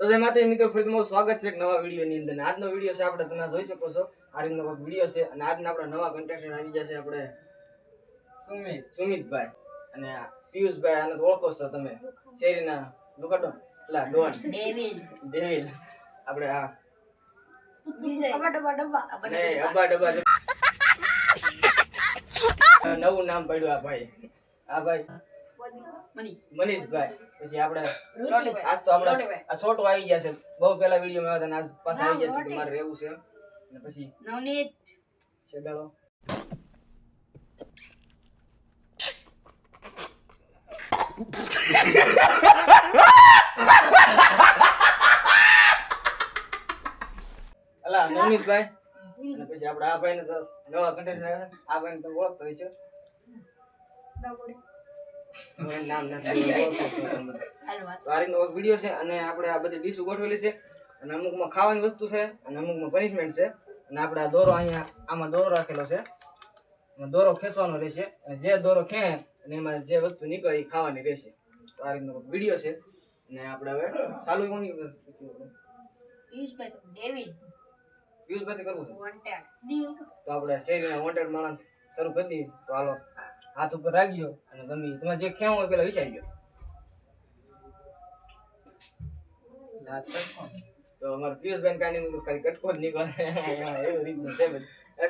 તો જય માતા મિત્રો ફરી તમારું સ્વાગત છે એક નવા વિડીયોની અંદર. આજનો વીડિયો છે આપણે તમે જોઈ શકો છો આ રીતનો કંઈક વીડિયો છે. અને આજના આપણા નવા કન્ટેસ્ટન્ટ આવી ગયા છે આપણે સુમિત સુમિતભાઈ અને આ પિયુષભાઈ આને ઓળખો છો તમે. શેરીના લુકાટો એટલે ડોન. ડેવિલ. ડેવિલ. આપણે આ. નવું નામ પડ્યું આ ભાઈ આ ભાઈ. મનીષભાઈ પછી આપણે આજ તો આપણે. આ શોર્ટો આવી ગયા છે. બહુ પહેલા વીડિયો માં આજ પાછા આવી ગયા છે કે મારે રહેવું છે. અને પછી નવનીત. અલા નવનીતભાઈ. અને પછી આપણે આ ભાઈને તો નવા કન્ટેન્ટ આ ભાઈને તો ઓળખતો હોય હવે નામ એક વીડિયો છે અને આપણે આ બધી ડીશું ગોઠવેલી છે. અને અમુકમાં ખાવાની વસ્તુ છે અને અમુકમાં પનિશમેન્ટ છે. અને આપણે આ દોરો અહીંયા આમાં દોરો રાખેલો છે. દોરો ખેંચવાનો રહેશે. અને જે દોરો ખેંચે અને એમાં જે વસ્તુ નીકળે એ ખાવાની રહેશે. તો આ રીતનો વીડિયો છે. અને આપણે હવે ચાલુ કોની પિયુષભાઈ ડેવિડ? પિયુષભાઈ કરવું છે. તો આપણે શેરીના વોન્ટેડ માણસ શરૂ કરી દઈએ. તો હાલો. હાથ ઉપર રાખજો અને ગમી તમારે જે ખેવું હોય પેલા વિચારજો તો અમારે પિયુષભાઈ કાની ખાલી કટકો જ નીકળે. એવું રીતનું છે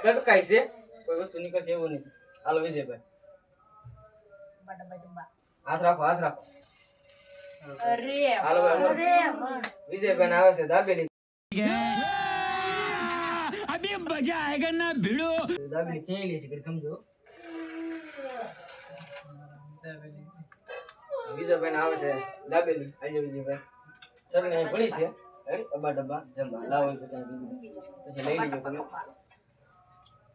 કટકાય છે કોઈ વસ્તુ નીકળશે એવું નહીં. હાલો વિજયભાઈ. હાથ રાખો હાથ રાખો. વિજય વિજયભાઈ આવે છે દાબેલી. દાબેલી મજા લે છે સમજો. વિજયભાઈ આવે છે દાબેલી. આવજો વિજયભાઈ. સરને અહીં ભણી છે. રેડી? ડબ્બા ડબ્બા. જમવા લાવો પછી પછી લઈ લેજો તમે.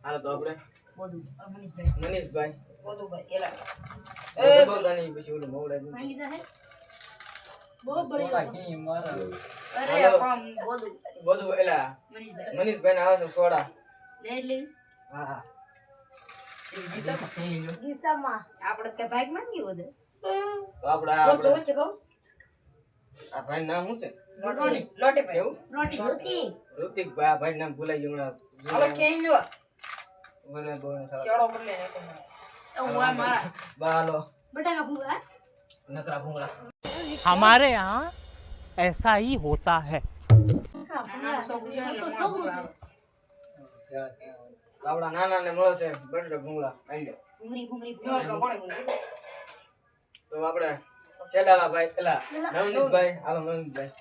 હાલો તો આપણે. મનીષભાઈ. મનીષભાઈ બોધુભાઈ એલા બધાની પછી ઓલું મોવડાવી પાણી લીધા હે બહુ બઢિયા અરે હાલો. કોમ બોધુ બધું એલા મનીષભાઈ. મનીષભાઈ ને આવે છે સોડા. હા હા. ગીસામાં આપણે કઈ ભાગ માંગી વધે તો આપણે આ આપણે છે કહું આ ભાઈ નામ શું છે લોટી લોટી ભાઈ એવું રોટી રોટી ઋતિકભાઈ આ ભાઈ નામ ભૂલાઈ ગયું હમણાં. હવે કેમ લ્યો બોલે બોલે સાલા. કેળો બદલે ને તો હું આ મારા બા હાલો બટાકા ભૂંગળા નકરા ભૂંગળા हमारे यहाँ ऐसा ही होता है તો આપણા નાના ને મળે છે બટેટા ભૂંગળા. આવી લો ભૂંગળી ભૂંગળી ભૂંગળી. તો આપણે છેડાલા ભાઈ પેલા નવનીતભાઈ હાલો નવનીતભાઈ.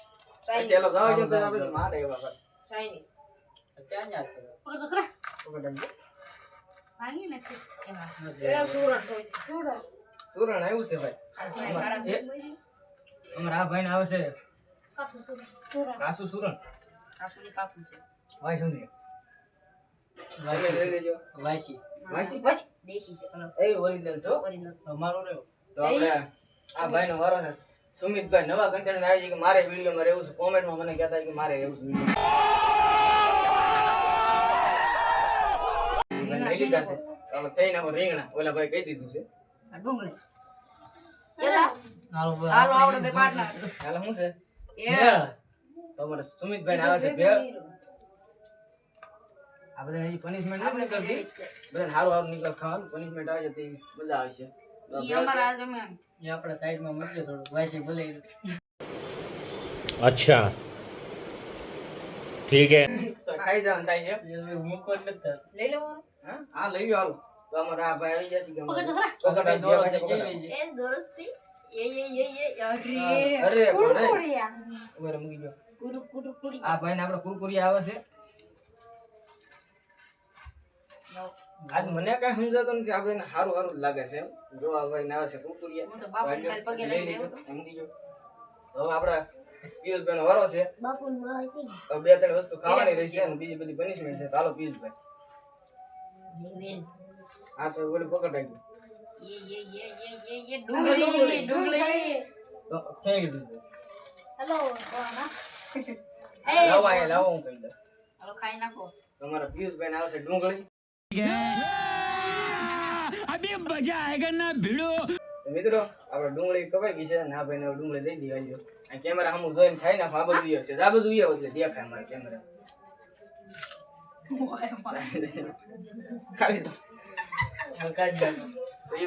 પછી હાલો જાવ કે તો આપણે મારે એવા બસ. ચાઇનીઝ પકડાઈ પાણી નથી એ સુરણ સુરણ આવ્યું છે ભાઈ. અમારે ભાઈ ને. આવશે કાસુ સુરણ કાસુ સુરણ કાસુની કાકુ છે. ભાઈ સુંદરી વાસી દેશી છે એ ઓરિજિનલ છો? ઓરિજિનલ. અમારું રહ્યું. તો આપણે આ ભાઈનો વારો છે. સુમિતભાઈ નવા કન્ટેન્ટ આવી છે કે મારે વિડીયોમાં રહેવું છે? કોમેન્ટમાં મને કહેતા કે મારે રહેવું છે video. લઈ લીધા છે. હવે કઈ નાખો રીંગણા. ઓલા ભાઈ કહી દીધું છે. આ ડુંગળી. એલા હાલો આવડે બે પાટલા હાલ શું છે? તમારે તો સુમિતભાઈ આવે છે ભેળ. આ બધા એ પનિશમેન્ટ આપણે કરતી બધા હારું હારું નીકળ ખાવાનું. પનિશમેન્ટ આવે છે મજા આવે છે. અચ્છા. ઠીક છે. લઈ લો હા? તો અમારા આ ભાઈ આવી જશે ગમે પકડ દોરો છે એ કુરકુરી આવે છે. આજ મને કઈ સમજાતું નથી. આપણે સારું સારું જ લાગે છે એમ. જો આ ભાઈ ને આવે. છે હવે આપણે પિયુષભાઈ નો વારો છે. હવે બે ત્રણ વસ્તુ ખાવાની રહેશે અને બીજી બધી પનિશમેન્ટ છે. તો પિયુષ ભાઈ હા તો ઓલી પકડ રાખી એ એ એ એ એ એ ડુંગળી ડુંગળી. હેલો લાવો અહીંયા લાવો હું કહી દઉં. હાલો ખાઈ નાખો. તમારા પિયુષ ભાઈ આવશે ડુંગળી. મિત્રો આપણે ડુંગળી કવાઈ ગઈ છે ના ભાઈ ડુંગળી દઈ દેવાજો કેમેરા હમું જોઈને ખાઈ નાખો. આ બધું છે. આ બધું ઈયો એટલે દેખાય મારા કેમેરા. ખાલી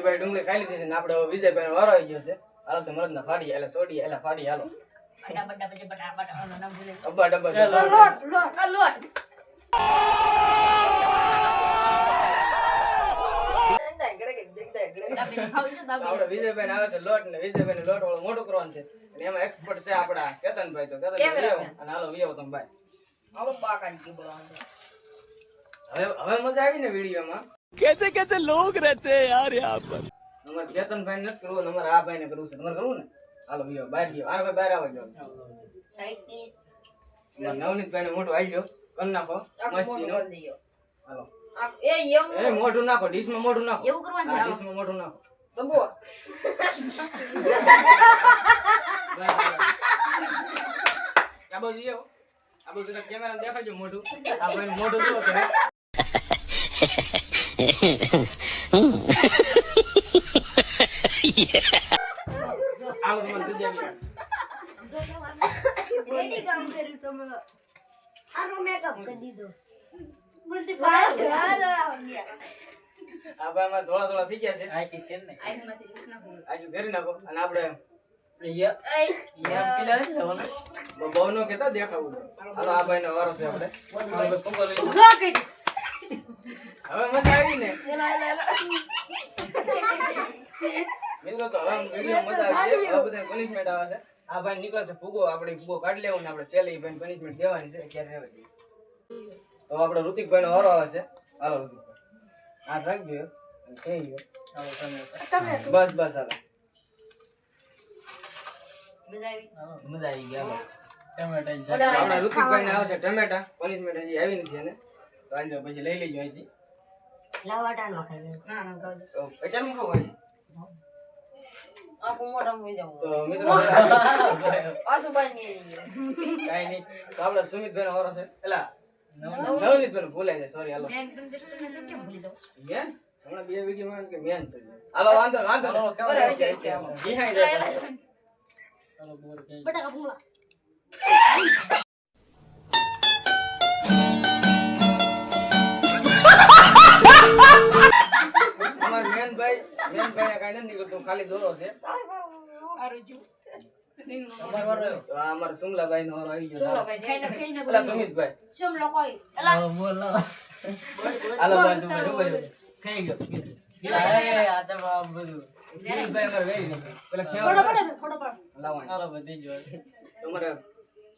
ભાઈ ડુંગળી ખાઈ લીધી છે ને આપણે હવે વિજયભાઈ વારો આવી ગયો છે. હાલો તો મરદ ના ફાડી એટલે સોડી એટલે ફાડી હાલો. આપણે છે લોટ ને છે. ભાઈ કરવું નંબર આ ભાઈ કરવું છે. નંબર કરવું ને? હાલો વિયો બહાર ગયો. આર ભાઈ બહાર આવો જો નવનીતભાઈ ને મોટો આવી ગયો. કર નાખો. મસ્તી નો હાલો. એ એવું એ મોઢું નાખો ડીશમાં મોઢું નાખો. એવું કરવાનું છે. ડીશમાં મોઢું નાખો. આ બાજુ આવો. આ બાજુ જરા કેમેરામાં દેખાડજો મોઢું. આ ભાઈ મોઢું જુઓ કે આવો બી. રેડી કામ કર્યું તમે આનો મેકઅપ કરી દીધો. આ ભાઈ અમારે થોડા થોડા થઈ ગયા છે. આઈમાંથી લૂસ નાખો. આજુ ઘરે નાખો. અને આપણે બહુ નો કહેતા દેખાવું. હાલો આ ભાઈ નો વારો છે આપણે. હવે મજા આવી ને. મિત્રો તો હવે વીડિયો મજા આવે છે. બધા પનિશમેન્ટ આવે છે. આ ભાઈ નીકળે છે ફૂગો આપણે ભૂગો કાઢી લેવો ને આપણે સેલી ભાઈ પનિશમેન્ટ દેવાની છે. ક્યારે રહેવા તો આપણે ઋતિકભાઈ નો વારો આવે છે. હાલો ઋતિકભાઈ. આ રાખજો કહી ગયો. હાલો તમે બસ બસ હાલો. મજા આવી? ગયા આપણા ઋતિકભાઈ ને આવે. છે ટમેટા. પનિશમેન્ટ હજી આવી નથી એને. તો આજે પછી લઈ લેજો અહીંથી. ના, ના, ખાવ દે. તો પચાસમાં ખાવું આજે તો મિત્રો કાંઈ નહીં. તો આપણે સુમિતભાઈ નો વારો છે એલા નવનીતભાઈ નો ભૂલાય છે સોરી હાલો. ભૂલી હમણાં બે વીડિયો માં કે મેન છે. હાલો વાંધો નહીં, વાંધો જાય. બટાકા ભૂંગળા. અમાર મેન ભાઈ મેન ભાઈ ને કાંઈ નથી નીકળતું ખાલી દોરો છે. અમાર સુમલાભાઈ નો આવી ગયો સુમિતભાઈ. હાલો ભાઈ સુમભાઈ ઊભા ગયો?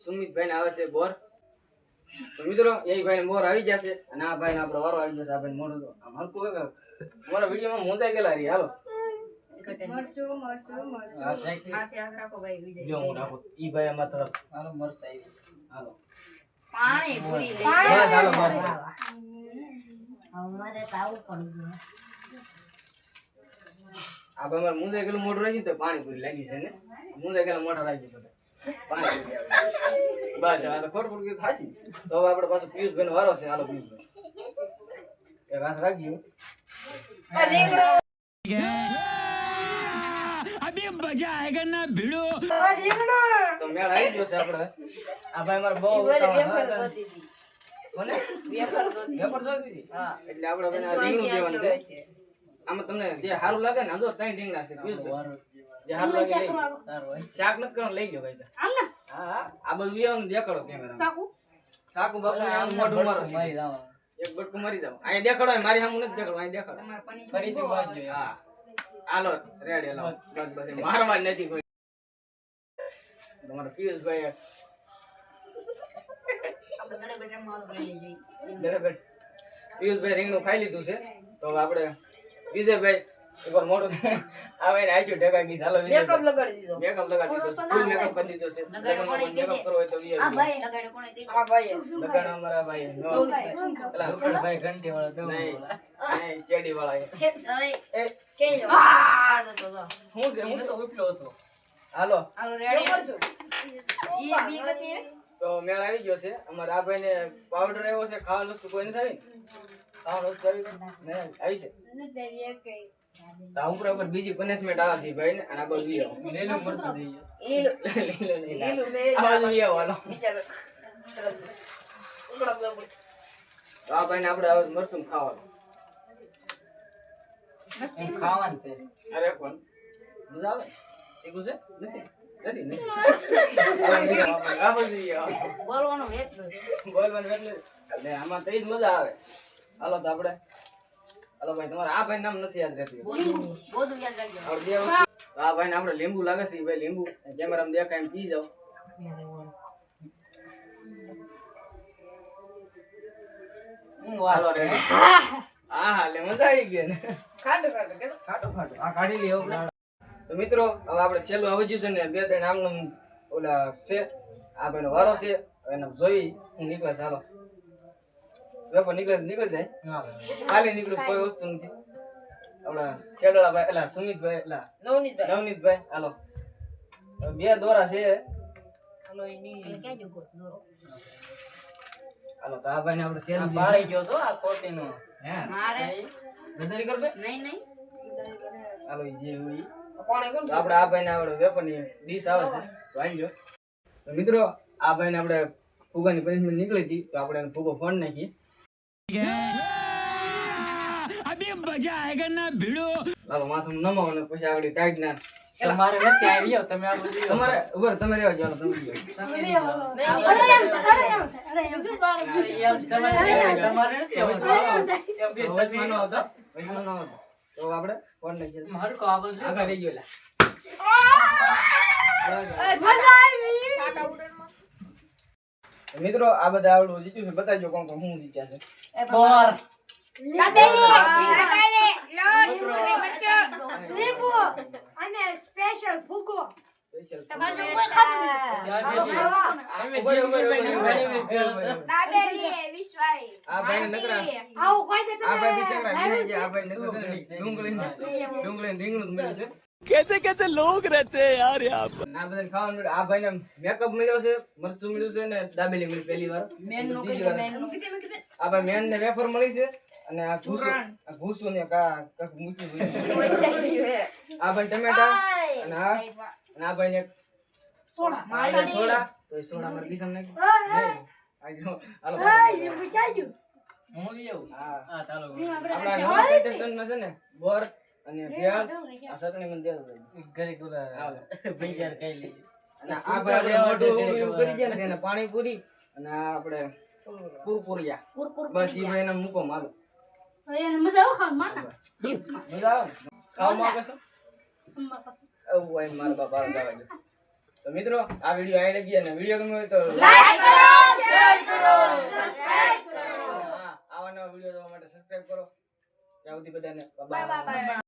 સુમિતભાઈ ને આવે છે બોર. તો મિત્રો એ ભાઈ ને બોર આવી જશે અને આ ભાઈ ને આપણો વારો આવી જશે આ ભાઈ મોઢું તો માં હલકું ગયેલા કે? અમારા વીડિયો માં મોજાઈ ગયેલા રહી હાલો હાથે હાથ રાખો ભાઈ, વિજય. જો હું રાખું. ઈ ભાઈ અમારા તરફ. હાલો પાણી પૂરી લઈ બસ હાલો બસ. અમારે તો આવું આ મોઢું રાખી તો પાણીપુરી લાગી છે ને. મુંજાઈ ગયેલા મોઢા રાખી બધા. પાણીપુરી આવે. બસ તો ખોટ ખોટ થાશી. તો હવે આપણે પાછું પિયુષભાઈ નો વારો છે. હાલો પિયુષભાઈ. એ વાત રાખજો. अभी मजा आएगा ना भिड़ो તો મેળ આવી ગયો છે આપણે આ ભાઈ મારે બહુ ઉતાવળ હા, કોને વેફર જોઈતી હતી એટલે આપણે બને આ રીંગણું દેવાનું છે આમાં તમને જે સારું લાગે ને આમ તો ત્રણ રીંગણા છે પિયુષભાઈ. જે સારું લાગે લઈ લો. શાક નથી કરવાનું લઈ ગયો ભાઈ આમ ને હા હા આ બધું વિયાવાનું દેખાડો કેમેરા સાકુ સાકુ બાપુ આમ મોઢું મારો એક બટકું મારી જાવ અહીં દેખાડો અહીં મારી સામે નથી દેખાડો અહીં દેખાડો તમારે પનીર ફરીથી વાંચજો હા હાલો રેડી હાલો. બસ બસ મારવા નથી કોઈ. તમારો પિયુષભાઈ પિયુષભાઈ રીંગણું ખાઈ લીધું છે. તો હવે આપણે વિજયભાઈ એકવાર મોટું આવે ને આઈજો ઢેકા ગઈ ચાલો મેકઅપ લગાડી દીધો. મેકઅપ લગાડી દીધો. ફૂલ મેકઅપ કરી દીધો છે. મેકઅપ કરવો તો વી આ ભાઈ લગાડ્યો કોણે કીધું? લગાડો અમારા ભાઈ નો પેલા રૂપણભાઈ ઘંટી વાળા. નહીં નહીં શેરડી વાળા એ. એ શું છે? હું તો ઉપલો હતો. હાલો. હાલો રેડી. ઈ બી ગતી તો મેળ આવી ગયો છે. અમારા આ ભાઈને પાવડર આવ્યો છે ખાવાનું વસ્તુ કોઈ નથી આવી? ને? ખાવાનું વસ્તુ આવી છે? આવી છે તો ઉપર ઉપર બીજી પનિશમેન્ટ આવે છે ભાઈ ને અને આ બાજુ લઈ આવો. લીલું લીલો લીલું બે આ બાજુ લઈ આવો, હાલો. બિચારો ઉકળા બધા બોલ. તો આ ભાઈને આપણે હવે મરચું ખાવાનું. ખાવાનું છે. અરે પણ મજા આવે? શીખવું છે? નથી. નથી નથી. બોલવાનું બોલવાનું એટલે આમાં તો જ મજા આવે. હાલો તો આપણે હાલો ભાઈ તમારે આ ભાઈ નામ નથી યાદ રહેતું. બોધું યાદ રાખજો. આ ભાઈને આપણે લીંબુ લાગે છે ભાઈ લીંબુ. કેમેરામાં દેખાય એમ પી જાવ હાલો ready. હા હા એટલે મજા આવી ગઈ ને. ખાટું ખાટું કે ખાટો ખાટો. આ કાઢી લઈએ તો મિત્રો હવે આપણે છેલ્લું આવી ગયું છે ને બે ત્રણ આમનું ઓલા છે. આ ભાઈનો વારો છે એનો જોઈ હું નીકળે ચાલો વેપાર નીકળે નીકળી જાય? ખાલી નીકળ્યું કોઈ વસ્તુ નથી. આપણા શેડળા ભાઈ એટલે સુમિતભાઈ એટલે નવનીતભાઈ. નવનીતભાઈ હાલો. બે દોરા છે. હાલો એ નીકળી. હાલો તો આ ભાઈને આપણે શેર પાડી ગયો તો આ હે? મારે? કર નહીં નહીં. હાલો જે હોય આપણે આ ભાઈને આપણે વેપરની ડીશ આવે છે. તો આવી મિત્રો આ ભાઈને આપણે ફુગાની પનિશમેન્ટ નીકળી હતી તો આપણે એને ફુગો ફોન નાખી લાવો માથું નમાવો ને પછી આગળ ટાઈટ ના તમારે નથી આવ્યો તમે આ બધું તમારે ઉભર તમે રહેવા તમે. તમારે નથી ન તો આપણે મારું આગળ રહી ગયો લા. તો મિત્રો આ બધા આવડું જીત્યું છે બતાવજો કોણ કોણ શું જીત્યા છે. બોર સ્પેશિયલ અમે જે ઊભી ઊભી ભેળ હતો. આ ભાઈ નકરા. આ ભાઈ બિચારા વિનય છે આ ભાઈ નકરા. છે. ને ડુંગળી ડુંગળી રીંગણું જ મળ્યું છે. कैसे कैसे लोग रहते हैं यार यहाँ पर આ બધાને ખાવાનું મળ્યું. આ ભાઈને મેકઅપ મળ્યો છે મરચું મળ્યું છે ને દાબેલી મળી પહેલી વાર મેનનું બીજી કીધું, વાર મેનનું. આ ભાઈ મેન ને વેફર મળી છે અને આ ઘૂસું આ ઘૂસું ને કા કાક મૂક્યું છે. આ ભાઈ ટમેટા અને આ અને આ ભાઈ ને સોડા. આ સોડા તો એ સોડા મારે બીસમ નાખી નહીં. આ જો, હાલો પાછળ. હું લેવું હા હા ચાલો આપણા નવા contestant માં છે ને બોર અને ભેળ આ ચટણી મને દેજો. ઘરે ગુલા પૈસા કઈ લઈએ. અને આ ભાઈ આપણે મોઢું કરી ગયા ને એને પાણી પૂરી અને આ આપણે કુરકુરિયા. કુરકુર બસ ઈ ભાઈ મૂકો મારું. મજા આવે માના? મજા આવે ખાવ આવે છે? એવું હોય મારા બાપા જવા દે. તો મિત્રો આ વીડિયો અહીં લગી અને વીડિયો ગમ્યો હોય તો લાઈક કરો શેર કરો સબસ્ક્રાઇબ કરો. હા, આવા નવા વીડિયો જોવા માટે સબસ્ક્રાઇબ કરો. ત્યાં સુધી બધાને બાય બાય બાય